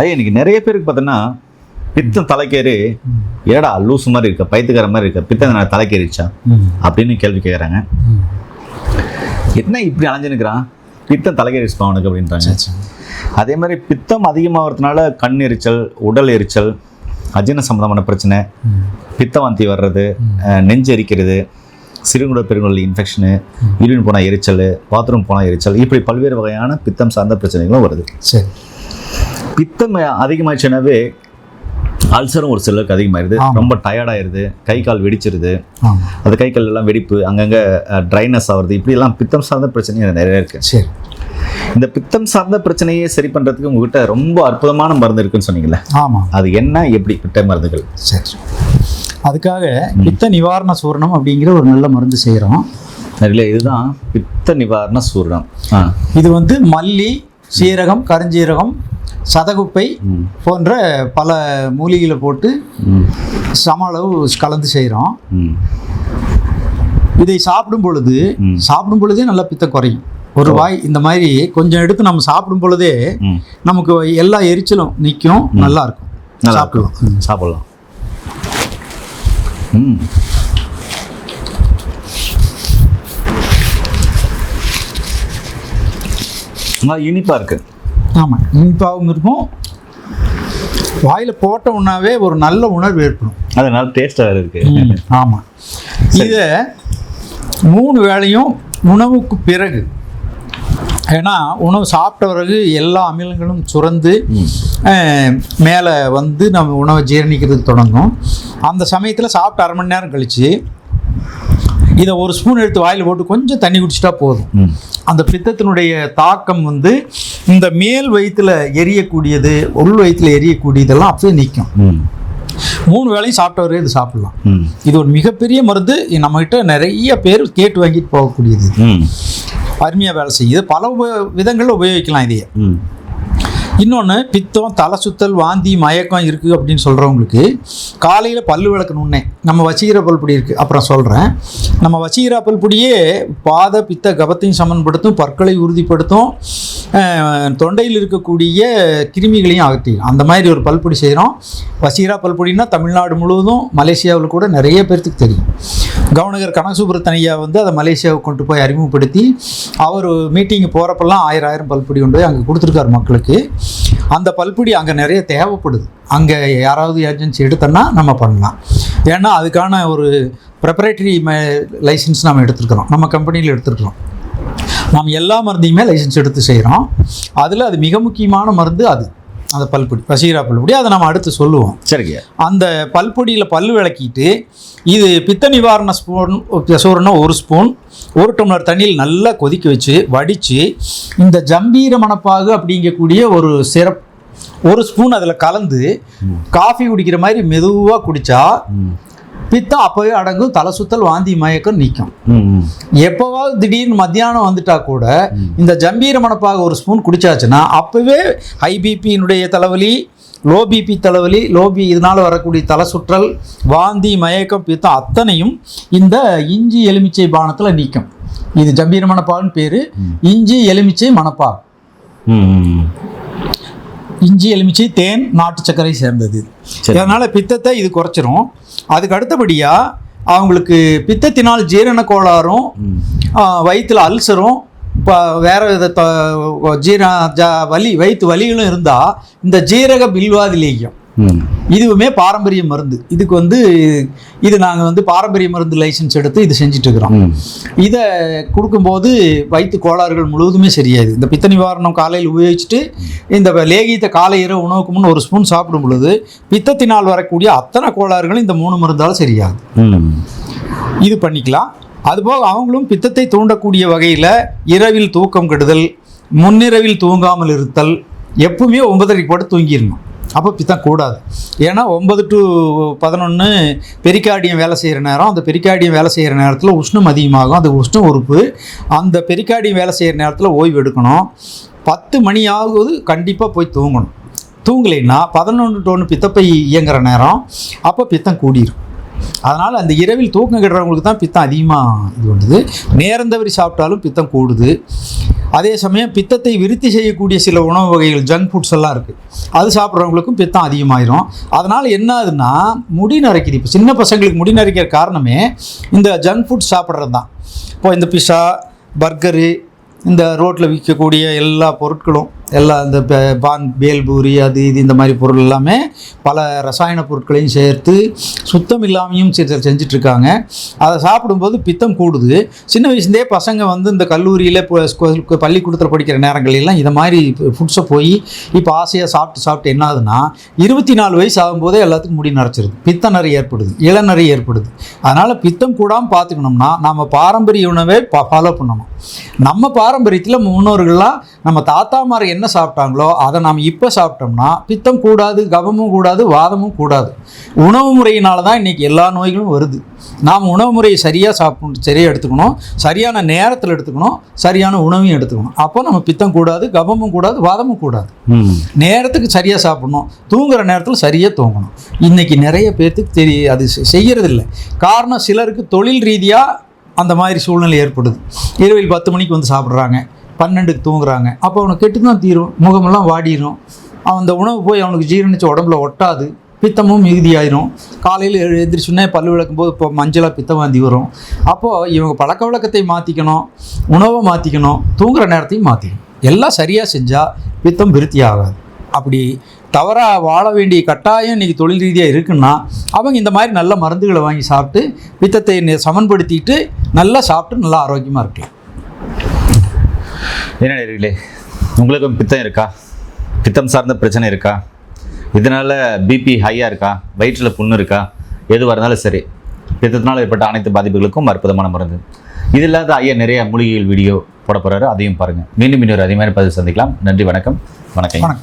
ஐயா இன்னைக்கு நிறைய பேருக்கு பார்த்தோன்னா பித்தம் தலைக்கேறி ஏடா லூசு மாதிரி இருக்க பைத்துக்கார மாதிரி இருக்க பித்தம் தலைக்கேறிச்சா? அப்படின்னு கேள்வி கேட்குறாங்க என்ன இப்படி அலைஞ்சுனுக்குறான் பித்தம் தலைக்கேறிச்சுப்பா அவனுக்கு அப்படின்றாங்க. அதே மாதிரி பித்தம் அதிகமாகிறதுனால கண் எரிச்சல் உடல் எரிச்சல் அஜீரண சம்பந்தமான பிரச்சனை பித்தவாந்தி வர்றது நெஞ்சு எரிக்கிறது சிறுகுட பெருங்குடல் இன்ஃபெக்ஷனு யூரின் போனால் எரிச்சல் பாத்ரூம் போனால் எரிச்சல் இப்படி பல்வேறு வகையான பித்தம் சார்ந்த பிரச்சனைகளும் வருது. சரி. பித்தம் அதிகமாச்சுனாவே அல்சரும் ஒரு சிலருக்கு அதிகமாயிருது. ரொம்ப டயர்டாயிருது கை கால் வெடிச்சிருது. அந்த கை கால் எல்லாம் வெடிப்பு அங்கங்கே ட்ரைனஸ் ஆகுறது இப்படி எல்லாம் பித்தம் சார்ந்த பிரச்சனைகள் நிறைய இருக்கு. சரி. இந்த பித்தம் சார்ந்த பிரச்சனையை சரி பண்றதுக்கு உங்ககிட்ட ரொம்ப அற்புதமான மருந்து இருக்குன்னு சொன்னீங்கல்ல? ஆமாம் அது என்ன எப்படி பித்த மருந்துகள்? சரி. அதுக்காக பித்த நிவாரண சூரணம் அப்படிங்கிற ஒரு நல்ல மருந்து செய்கிறோம் அதில் இதுதான் பித்த நிவாரண சூரணம். இது வந்து மல்லி சீரகம் கருஞ்சீரகம் சதகுப்பை. போன்ற பல மூலிகைகளை போட்டு சம அளவு கலந்து செய்கிறோம் இதை சாப்பிடும் பொழுது. சாப்பிடும் பொழுதே நல்லா பித்தம் குறையும் ஒரு வாய் இந்த மாதிரி கொஞ்சம் எடுத்து நம்ம சாப்பிடும் பொழுதே நமக்கு எல்லா எரிச்சலும் நிற்கும் நல்லா இருக்கும். சாப்பிடலாம். சாப்பிடலாம். ம். நல்லா இனிப்பா இருக்கு. ஆமாம் இனிப்பாகவும் இருக்கும். வாயில் போட்ட உணவே ஒரு நல்ல உணர்வு ஏற்படும். அது நல்லா டேஸ்டாக இருக்கு. ஆமாம் இதை மூணு வேளையும் உணவுக்கு பிறகு ஏன்னா உணவு சாப்பிட்ட பிறகு எல்லா அமிலங்களும் சுரந்து மேலே வந்து நம்ம உணவை ஜீரணிக்கிறதுக்கு தொடங்கும். அந்த சமயத்தில் சாப்பிட்டு அரை மணி நேரம் கழித்து இதை ஒரு ஸ்பூன் எடுத்து வாயில் போட்டு கொஞ்சம் தண்ணி குடிச்சிட்டா போதும். அந்த பித்தத்தினுடைய தாக்கம் வந்து இந்த மேல் வயிற்றுல எரியக்கூடியது உள் வயிற்றுல எரியக்கூடியதெல்லாம் அப்படியே நிற்கும் மூணு வேளையும் சாப்பிட்டவரே இது சாப்பிடலாம். இது ஒரு மிகப்பெரிய மருந்து. நம்மகிட்ட நிறைய பேர் கேட்டு வாங்கிட்டு போகக்கூடியது. ம். அருமையாக வேலை செய்யுது. பல உப விதங்களில் உபயோகிக்கலாம் இதையே. ம். இன்னொன்று பித்தம் தலை சுத்தல் வாந்தி மயக்கம் இருக்குது அப்படின்னு சொல்கிறவங்களுக்கு காலையில் பல்லு விளக்கணுன்னே நம்ம வசீகர பல்புடி இருக்குது அப்புறம் சொல்கிறேன் நம்ம வசீகரா பல்புடியே பாத பித்த கபத்தையும் சமன்படுத்தும் பற்களை உறுதிப்படுத்தும் தொண்டையில் இருக்கக்கூடிய கிருமிகளையும் அகற்றிடும் அந்த மாதிரி ஒரு பல்பொடி செய்கிறோம் வசீரா பல்பொடின்னா தமிழ்நாடு முழுவதும் மலேசியாவில் கூட நிறைய பேர்த்துக்கு தெரியும். கவர்னர் கனகசுப்ரத்தனையா வந்து அதை மலேசியாவை கொண்டு போய் அறிமுகப்படுத்தி அவர் மீட்டிங் போகிறப்பெல்லாம் ஆயிரம் ஆயிரம் பல்புடி கொண்டு போய் அங்கே கொடுத்துருக்காரு மக்களுக்கு. அந்த பல்புடி அங்கே நிறைய தேவைப்படுது. அங்கே யாராவது ஏஜென்சி எடுத்தோன்னா நம்ம பண்ணலாம். ஏன்னா அதுக்கான ஒரு ப்ரெப்பரேட்டரி லைசன்ஸ் நம்ம எடுத்துருக்குறோம். நம்ம கம்பெனியில் எடுத்துருக்குறோம். நாம் எல்லா மருந்தையுமே லைசன்ஸ் எடுத்து செய்கிறோம் அதில் அது மிக முக்கியமான மருந்து அது. அந்த பல்பொடி வசீரா பல்பொடி அதை நம்ம அடுத்து சொல்லுவோம். சரிங்க. அந்த பல்பொடியில் பல்லு விளக்கிட்டு இது பித்த நிவாரண ஸ்பூன் சூரணம் ஒரு ஸ்பூன் ஒரு டம்ளர் தண்ணியில் நல்லா கொதிக்க வச்சு வடித்து இந்த ஜம்பீர மணப்பாகு அப்படிங்கக்கூடிய ஒரு சிரப் ஒரு ஸ்பூன் அதில் கலந்து காஃபி குடிக்கிற மாதிரி மெதுவாக குடித்தா பித்தம் அப்போவே அடங்கும் தலை சுத்தல் வாந்தி மயக்கம் நிற்கும் எப்போவாவது திடீர்னு மத்தியானம் வந்துட்டா கூட இந்த ஜம்பீர மணப்பாக ஒரு ஸ்பூன் குடிச்சாச்சுன்னா அப்போவே ஹை பிபியினுடைய தலைவலி லோ பிபி தலைவலி லோ பி இதனால் வரக்கூடிய தலை சுற்றல் வாந்தி மயக்கம் பித்தம் அத்தனையும் இந்த இஞ்சி எலுமிச்சை பானத்தில் நிற்கும் இது ஜம்பீர மணப்பாகுன்னு பேர். இஞ்சி எலுமிச்சை மணப்பாகு இஞ்சி எலுமிச்சை தேன் நாட்டு சர்க்கரை சேர்ந்தது. சரி. அதனால் பித்தத்தை இது குறைச்சிரும். அதுக்கு அடுத்தபடியாக அவங்களுக்கு பித்தத்தினால் ஜீரண கோளாறும் வயிற்றில் அல்சரும் இப்போ வேற வித ஜீர ஜ வலி வயிற்று வலிகளும் இருந்தால் இந்த ஜீரக பில்வாதி லேகியம் ம் இதுவுமே பாரம்பரிய மருந்து. இதுக்கு வந்து இது நாங்கள் வந்து பாரம்பரிய மருந்து லைசன்ஸ் எடுத்து இது செஞ்சுட்டு இருக்கிறோம் இதை கொடுக்கும்போது வயிற்று கோளாறுகள் முழுவதுமே சரியாயுது இந்த பித்த நிவாரணம் காலையில் உபயோகிச்சுட்டு இந்த லேகியத்தை காலை இரவு உணவுக்கு முன் ஒரு ஸ்பூன் சாப்பிடும் பொழுது பித்தத்தினால் வரக்கூடிய அத்தனை கோளாறுகளும் இந்த மூணு மருந்தால் சரியாகுது. ம். இது பண்ணிக்கலாம். அதுபோக அவங்களும் பித்தத்தை தூண்டக்கூடிய வகையில் இரவில் தூக்கம் கெடுதல் முன்னிரவில் தூங்காமல் இருத்தல் எப்பவுமே ஒன்பதரைக்கு போட்டு தூங்கிடணும். அப்போ பித்தம் கூடாது. ஏன்னா ஒன்பது டு பதினொன்று பெரிக்கார்டியம் வேலை செய்கிற நேரம் அந்த பெரிக்கார்டியம் வேலை செய்கிற நேரத்தில் உஷ்ணம் அதிகமாகும். அந்த உஷ்ண உறுப்பு. அந்த பெரிக்கார்டியம் வேலை செய்கிற நேரத்தில் ஓய்வு எடுக்கணும். பத்து மணி ஆகுது கண்டிப்பாக போய் தூங்கணும். தூங்கலைன்னா பதினொன்று டோன்னு பித்தப்பை இயங்குகிற நேரம் அப்போ பித்தம் கூடிரும். அதனால் அந்த இரவில் தூக்கம் கெடுறவங்களுக்கு தான் பித்தம் அதிகமாக இது பண்ணுது நேர்ந்தவரி சாப்பிட்டாலும் பித்தம் கூடுது. அதே சமயம் பித்தத்தை விருத்தி செய்யக்கூடிய சில உணவு வகைகள் ஜங்க் ஃபுட்ஸ் எல்லாம் இருக்குது அது சாப்பிட்றவங்களுக்கும் பித்தம் அதிகமாயிரும். அதனால் என்ன ஆகுதுன்னா முடி நரைக்குது. இப்போ சின்ன பசங்களுக்கு முடி நரைக்கிற காரணமே இந்த ஜங்க் ஃபுட் சாப்பிட்றது தான். இப்போ இந்த பிஸா பர்கரு இந்த ரோட்டில் விற்கக்கூடிய எல்லா பொருட்களும் எல்லா இந்த பான் பேல்பூரி அது இது இந்த மாதிரி பொருள் எல்லாமே பல ரசாயன பொருட்களையும் சேர்த்து சுத்தம் இல்லாமையும் செ- செஞ்சுட்டு அதை சாப்பிடும்போது பித்தம் கூடுது. சின்ன வயசுலேயே பசங்க வந்து இந்த கல்லூரியில் பள்ளிக்கூடத்தில் படிக்கிற நேரங்களிலாம் இதை மாதிரி ஃபுட்ஸை போய் இப்போ ஆசையாக சாப்பிட்டு சாப்பிட்டு என்ன ஆகுதுன்னா இருபத்தி நாலு வயசு ஆகும்போதே எல்லாத்துக்கும் முடி நரைச்சிருது. பித்த நிறை ஏற்படுது இளநறை ஏற்படுது. அதனால் பித்தம் கூடாமல் பார்த்துக்கணும்னா நம்ம பாரம்பரிய உணவே ஃபாலோ பண்ணணும். நம்ம பாரம்பரியத்தில் முன்னோர்கள்லாம் நம்ம தாத்தாமார் என்ன சாப்பிட்டாங்களோ அதை நாம் இப்போ சாப்பிட்டோம்னா பித்தம் கூடாது கபமும் கூடாது வாதமும் கூடாது. உணவு முறையினால தான் இன்றைக்கி எல்லா நோய்களும் வருது. நாம் உணவு முறையை சரியாக சாப்பிடணும் சரியாக எடுத்துக்கணும். சரியான நேரத்தில் எடுத்துக்கணும் சரியான உணவையும் எடுத்துக்கணும். அப்போ நம்ம பித்தம் கூடாது கபமும் கூடாது வாதமும் கூடாது. நேரத்துக்கு சரியாக சாப்பிடணும். தூங்குற நேரத்தில் சரியாக தூங்கணும். இன்றைக்கி நிறைய பேர்த்துக்கு தெரிய அது செ- செய்யறதில்ல. காரணம் சிலருக்கு தொழில் ரீதியாக அந்த மாதிரி சூழ்நிலை ஏற்படுது. இரவில் பத்து மணிக்கு வந்து சாப்பிட்றாங்க. பன்னெண்டுக்கு தூங்குறாங்க. அப்போ அவனுக்கு கெட்டு தான் தீரும். முகமெல்லாம் வாடிடும் அந்த உணவு போய் அவனுக்கு ஜீரணிச்சு உடம்புல ஒட்டாது. பித்தமும் மிகுதியாயிரும். காலையில் எழு பல் விளக்கும் போது இப்போ மஞ்சளாக பித்தம் வாந்தி வரும். அப்போது இவங்க பழக்க வழக்கத்தை மாற்றிக்கணும் உணவை மாற்றிக்கணும் தூங்குற நேரத்தையும் மாற்றிக்கணும் எல்லாம் சரியாக செஞ்சால் பித்தம் விருத்தி ஆகாது. அப்படி தவறாக வாழ வேண்டிய கட்டாயம் இன்றைக்கி தொழில் ரீதியாக இருக்குன்னா அவங்க இந்த மாதிரி நல்ல மருந்துகளை வாங்கி சாப்பிட்டு பித்தத்தை சமன்படுத்திட்டு நல்லா சாப்பிட்டு நல்லா ஆரோக்கியமாக இருக்கலாம். என்ன நேர்களே உங்களுக்கும் பித்தம் இருக்கா? பித்தம் சார்ந்த பிரச்சனை இருக்கா? இதனால் பிபி ஹையாக இருக்கா? வயிற்றில் புண்ணு இருக்கா? எதுவாக இருந்தாலும் சரி பித்தத்தினால் ஏற்பட்ட அனைத்து பாதிப்புகளுக்கும் அற்புதமான மருந்து. இது இல்லாத ஐயா நிறைய மூலிகைகள் வீடியோ போட போகிறாரு அதையும் பாருங்கள் மீண்டும் இன்னொரு அதிகமான பதிவு சந்திக்கலாம். நன்றி வணக்கம். வணக்கம் வணக்கம்.